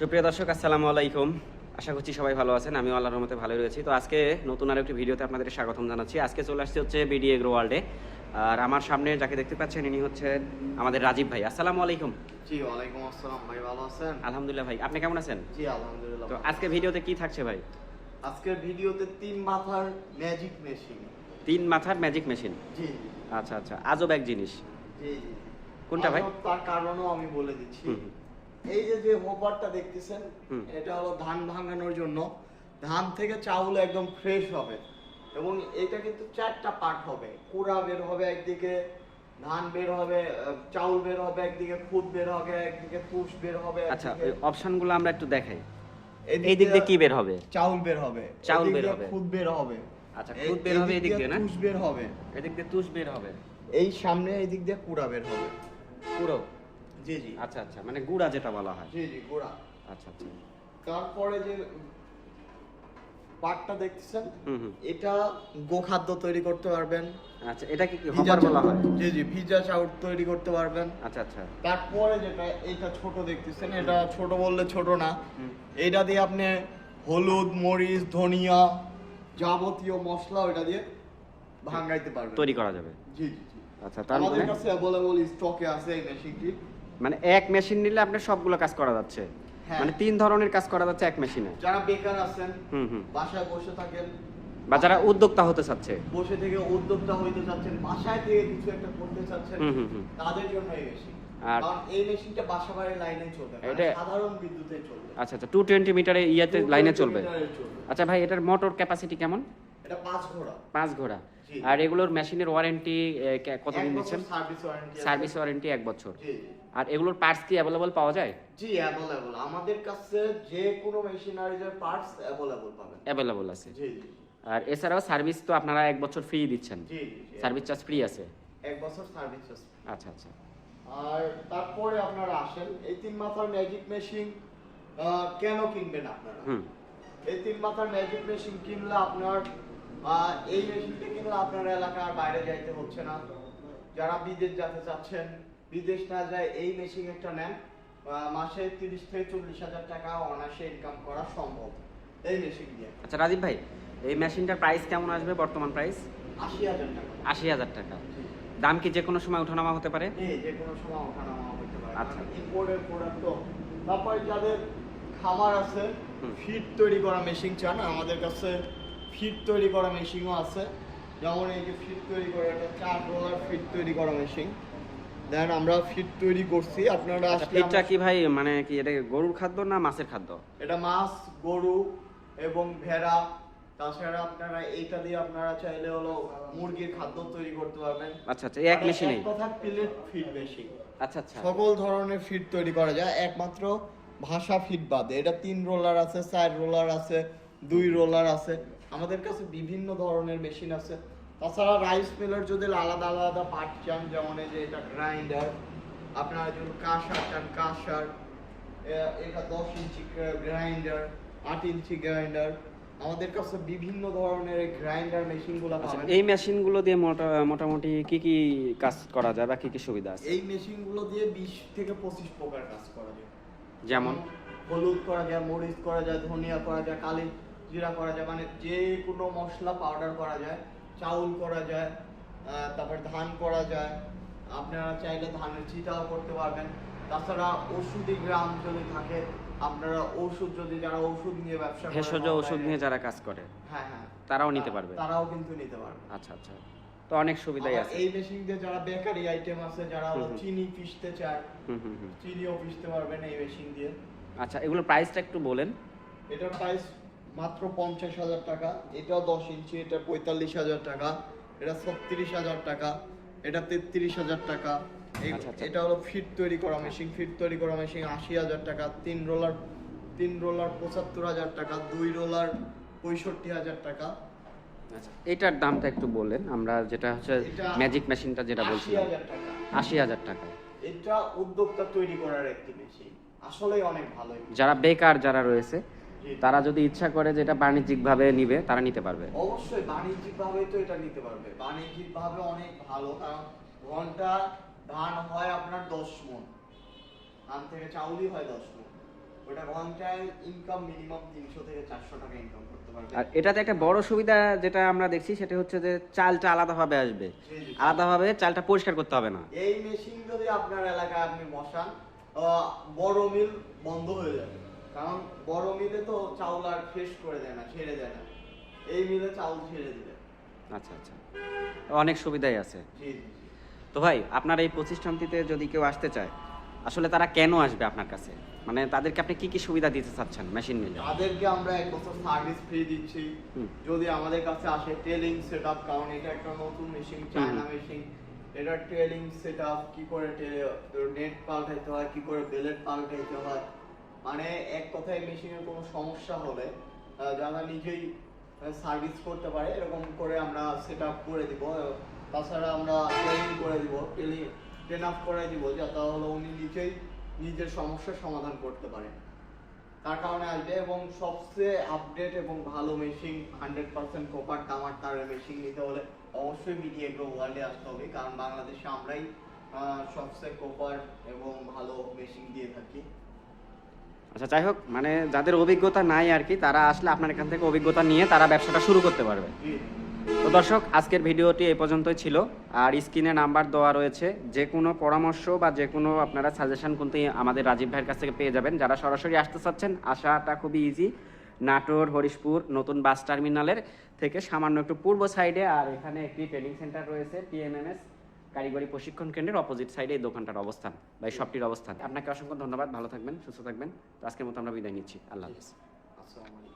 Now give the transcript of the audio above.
সুপ্রিয় দর্শক আসসালামু আলাইকুম। আশা করছি সবাই ভালো আছেন আমি আল্লাহর রহমতে ভালোই রয়েছি। তো আজকে নতুন আর আরেকটি ভিডিওতে আপনাদের স্বাগতম জানাচ্ছি। আজকে চলে আসছে হচ্ছে বিডি এগ্রো ওয়ার্ল্ডে আর আমার সামনে যাকে দেখতে পাচ্ছেন ইনি হচ্ছেন আমাদের রাজীব ভাই। আসসালামু আলাইকুম। জি ওয়ালাইকুম আসসালাম। ভাই ভালো আছেন? আলহামদুলিল্লাহ ভাই। আপনি কেমন আছেন? জি আলহামদুলিল্লাহ তো আজকে ভিডিওতে কি থাকছে ভাই? আজকের ভিডিওতে তিন মাথার ম্যাজিক মেশিন তিন মাথার ম্যাজিক মেশিন জি আচ্ছা আচ্ছা। আজব এক জিনিস। জি জি। কোনটা ভাই? তার কারণও আমি বলে দিচ্ছি। এই যে যে হোপারটা দেখতেছেন এটা হলো ধান ভাঙানোর জন্য। ধান থেকে চাউল একদম ফ্রেশ হবে। এবং এটা কিন্তু চারটা পার্ট হবে। কুড়া বের হবে একদিকে ধান বের হবে চাউল বের হবে একদিকে খুদ বের হবে একদিকে তুষ বের হবে আচ্ছা ওই অপশনগুলো আমরা একটু দেখাই। এই দিক দিয়ে কি বের হবে? চাউল বের হবে। চাউল বের হবে। খুদ বের হবে। আচ্ছা খুদ বের হবে এই দিক দিয়ে না? তুষ বের হবে। এদিক দিয়ে তুষ বের হবে। এই সামনে এই দিক দিয়ে কুড়া বের হবে। পুরো জি জি। আচ্ছা আচ্ছা মানে গুড়া যেটা বলা হয়। জি জি কুড়া আচ্ছা আচ্ছা। তারপরে যে পাটটা দেখতেছেন এটা গোখাদ্য তৈরি করতে পারবেন। আচ্ছা এটা কি কি হপার বলা হয়? জি জি ভিজা তৈরি করতে পারবেন। আচ্ছা আচ্ছা। তারপরে যেটা এইটা ছোট দেখতেছেন এটা ছোট বললে ছোট না। এইটা দিয়ে আপনি হলুদ মরিচ ধনিয়া যাবতীয় মশলা ওইটা দিয়ে ভাঙাইতে পারবেন। তৈরি করা যাবে। জি জি জি। আচ্ছা তার আমাদের মানে কাছে অ্যাভেলেবল স্টকে আছে এই মেশিনটি মানে এক মেশিন নিলে আপনার সবগুলো কাজ করা যাচ্ছে। হ্যাঁ। মানে তিন ধরনের কাজ করা যাচ্ছে এক মেশিনে যারা বেকার আছেন হুম হুম। বাসায় বসে থাকেন বা যারা উদ্যোক্তা হতে চাচ্ছে। বসে থেকে উদ্যোক্তা হইতে চাচ্ছেন বাসায় থেকে কিছু একটা করতে চাচ্ছেন তাদের জন্য এই মেশিন আর- এই মেশিনটা বাসা বাড়ির লাইনে চলবে এটা- সাধারণ বিদ্যুতে চলবে। আচ্ছা আচ্ছা মিটারে ইয়েতে লাইনে চলবে। আচ্ছা ভাই এটার মোটর ক্যাপাসিটি কেমন? এটা পাঁচ ঘোড়া। পাঁচ ঘোড়া। আর এগুলোর মেশিনের ওয়ারেন্টি কতদিন দিচ্ছেন? সার্ভিস ওয়ারেন্টি সার্ভিস ওয়ারেন্টি এক বছর। আর এগুলোর পার্টস কি অ্যাভেলেবল পাওয়া যায়? জি অ্যাভেলেবল। আমাদের কাছে যে কোনো মেশিনারিজের পার্টস অ্যাভেলেবল পাবেন। অ্যাভেলেবল আছে। জি আর এছাড়াও সার্ভিস তো আপনারা এক বছর ফ্রি দিচ্ছেন। জি। সার্ভিস চার্জ ফ্রি আছে। এক বছর সার্ভিস আছে আচ্ছা আচ্ছা। আর তারপরে আপনারা আসেন এই তিন মাথার ম্যাজিক মেশিন কেন কিনবেন আপনারা? হুম। এই তিন মাথার ম্যাজিক মেশিন কিনলে আপনার আহ, এই মেশিনটা কিন্তু আপনার এলাকার বাইরে যাইতে হচ্ছে না। যারা বিদেশ যেতে চাচ্ছেন বিদেশ না যায় এই মেশিন একটা নেন। মাসে তিরিশ থেকে চল্লিশ হাজার টাকা অনায়াসে ইনকাম করা সম্ভব এই মেশিন দিয়ে। আচ্ছা রাজীব ভাই এই মেশিনটার প্রাইস কেমন আসবে বর্তমান প্রাইস আশি হাজার টাকা। আশি হাজার টাকা। দাম কি যে কোনো সময় ওঠানামা হতে পারে? যে কোনো সময় ওঠানামা হতে পারে। আচ্ছা। ইম্পোর্টের প্রোডাক্ট তো তারপরে যাদের খামার আছে। ফিড তৈরি করা মেশিন চান আমাদের কাছে ফিড তৈরি করা মেশিনও আছে। যেমন এই যে ফিড তৈরি করা একটা চার রোলার ফিড তৈরি করা মেশিন। দেন আমরা ফিড তৈরি করছি আপনারা আচ্ছা আসলে ফিডটা কি ভাই মানে কি এটা গরুর খাদ্য না মাছের খাদ্য? এটা মাছ গরু এবং ভেড়া। তাছাড়া আপনারা এইটা দিয়ে আপনারা চাইলে হলো মুরগির খাদ্য তৈরি করতে পারবেন। আচ্ছা আচ্ছা এক মেশিনেই? কথা প্লেট ফিড মেশিন। আচ্ছা আচ্ছা। সকল ধরনের ফিড তৈরি করা যায় একমাত্র ভাষা ফিড বাদে। এটা তিন রোলার আছে চার রোলার আছে দুই রোলার আছে। আমাদের কাছে বিভিন্ন ধরনের মেশিন আছে। তাছাড়া রাইস মিলের যদি আলাদা আলাদা পার্ট চান যেমন এই যে এটা গ্রাইন্ডার আপনারা যদি কাঁসার চান কাঁসার এটা দশ ইঞ্চি গ্রাইন্ডার আট ইঞ্চি গ্রাইন্ডার আমাদের কাছে বিভিন্ন ধরনের গ্রাইন্ডার মেশিনগুলো আচ্ছা পাবেন। এই মেশিনগুলো দিয়ে মোটা- মোটামুটি কি কি কাজ করা যায় বা কি কি সুবিধা আছে? এই মেশিনগুলো দিয়ে বিশ থেকে পঁচিশ প্রকার কাজ করা যায়। যেমন? হলুদ করা যায় মরিচ করা যায় ধনিয়া করা যায় কালি জিরা করা যায় মানে যে কোনো মশলা পাউডার করা যায় চাউল করা যায় তারপর ধান করা যায়। আপনারা চাইলে ধানের চিটাও করতে পারবেন। তাছাড়া ওষুধি গ্রাম যদি থাকে আপনারা ওষুধ যদি যারা ওষুধ নিয়ে ব্যবসা ভেষজ ওষুধ নিয়ে যারা কাজ করে হ্যাঁ হ্যাঁ। তারাও নিতে পারবে। তারাও কিন্তু নিতে পারবে। আচ্ছা আচ্ছা। তো অনেক সুবিধাই আছে। এই মেশিন দিয়ে যারা বেকারি আইটেম আছে যারা। চিনি পিষতে চায় হুম হুম হুম। চিনিও পিষতে পারবেন এই মেশিন দিয়ে। আচ্ছা এগুলোর প্রাইসটা একটু বলেন। এটার প্রাইস মাত্র পঞ্চাশ হাজার টাকা। এটাও দশ ইঞ্চি এটা পঁয়তাল্লিশ হাজার টাকা এটা ছত্রিশ হাজার টাকা এটা তেত্রিশ হাজার টাকা। আচ্ছা, আচ্ছা। এটা হলো ফিট তৈরি করা মেশিন ফিট তৈরি করা মেশিন আশি হাজার টাকা তিন রোলার তিন রোলার পঁচাত্তর হাজার টাকা দুই রোলার পঁয়ষট্টি হাজার টাকা। আচ্ছা এটার দামটা একটু বললেন আমরা যেটা হচ্ছে ম্যাজিক মেশিনটা যেটা টাকা। আশি হাজার টাকা। এটা উদ্যোক্তা তৈরি করার একটি মেশিন। আসলেই অনেক ভালো। যারা বেকার যারা রয়েছে। তারা যদি ইচ্ছা করে যে যেটা বাণিজ্যিকভাবে নিবে তারা নিতে পারবে। অবশ্যই বাণিজ্যিক ভাবে তো এটা নিতে পারবে। বাণিজ্যিক ভাবে অনেক ভালো কারণ ঘণ্টা ধান হয় আপনার দশ মন ধান থেকে চাউলই হয় দশ মন ওটা টাইম ইনকাম মিনিমাম তিনশো থেকে চারশো টাকা ইনকাম করতে পারবে। আর এটাতে একটা বড় সুবিধা যেটা আমরা দেখছি সেটা হচ্ছে যে চালটা আলাদাভাবে আসবে। আলাদাভাবে চালটা পরিষ্কার করতে হবে না। এই মেশিন যদি আপনার এলাকায় আপনি বসান বড় মিল বন্ধ হয়ে যাবে। কারণ বড় মিলে তো চাউল আর ফ্রেশ করে দেয় না ছেড়ে দেয় না। এই মিলে চাউল ছেড়ে দিবে। আচ্ছা আচ্ছা। অনেক সুবিধাই আছে। জি জি। তো ভাই আপনার এই প্রতিষ্ঠানটিতে যদি কেউ আসতে চায় আসলে তারা কেন আসবে আপনার কাছে? মানে তাদেরকে আপনি কি কি সুবিধা দিতে চাচ্ছেন মেশিন নিলে? তাদেরকে আমরা এক বছর সার্ভিস ফ্রি দিচ্ছি। হুম। যদি আমাদের কাছে আসে টেলিং সেট আপ কারণ এটা একটা নতুন মেশিন চায়না মেশিন এটা টেলিং সেট আপ কি করে নেট পাল্টাইতে হয় কি করে বেলেট পাল্টাইতে হয়। মানে এক কথায় মেশিনের কোনো সমস্যা হলে যারা নিজেই সার্ভিস করতে পারে, এরকম করে আমরা সেট করে দিব। তাছাড়া আমরা ট্রেনিং করে দিব ট্রেনিং ট্রেন আপ করে দিব, যাতে হলো উনি নিজেই নিজের সমস্যার সমাধান করতে পারে। তার কারণে আসবে এবং সবচেয়ে আপডেট এবং ভালো মেশিন হান্ড্রেড পার্সেন্ট কোপার তামার তারের মেশিন নিতে হলে অবশ্যই মিডিয়া এগ্রো ওয়ার্ল্ডে আসতে হবে, কারণ বাংলাদেশে আমরাই সবচেয়ে কোপার এবং ভালো মেশিন দিয়ে থাকি। আচ্ছা যাই হোক মানে যাদের অভিজ্ঞতা নাই আর কি, তারা আসলে আপনার এখান থেকে অভিজ্ঞতা নিয়ে তারা ব্যবসাটা শুরু করতে পারবে। তো দর্শক, আজকের ভিডিওটি এই পর্যন্তই ছিল। আর স্ক্রিনে নাম্বার দেওয়া রয়েছে। যে কোনো পরামর্শ বা যে কোনো আপনারা সাজেশন কিন্তু আমাদের রাজীব ভাইয়ের কাছ থেকে পেয়ে যাবেন। যারা সরাসরি আসতে চাচ্ছেন, আসাটা খুবই ইজি নাটোর, হরিশপুর, নতুন বাস টার্মিনালের থেকে সামান্য একটু পূর্ব সাইডে আর এখানে একটি ট্রেনিং সেন্টার রয়েছে টিএমএমএস কারিগরি প্রশিক্ষণ কেন্দ্রের অপোজিট সাইডে এই দোকানটার অবস্থান বা এই শপটির অবস্থান। আপনাকে অসংখ্য ধন্যবাদ ভালো থাকবেন সুস্থ থাকবেন। তো আজকের মতো আমরা বিদায় নিচ্ছি। আল্লাহ হাফিজ। আসসালামু আলাইকুম।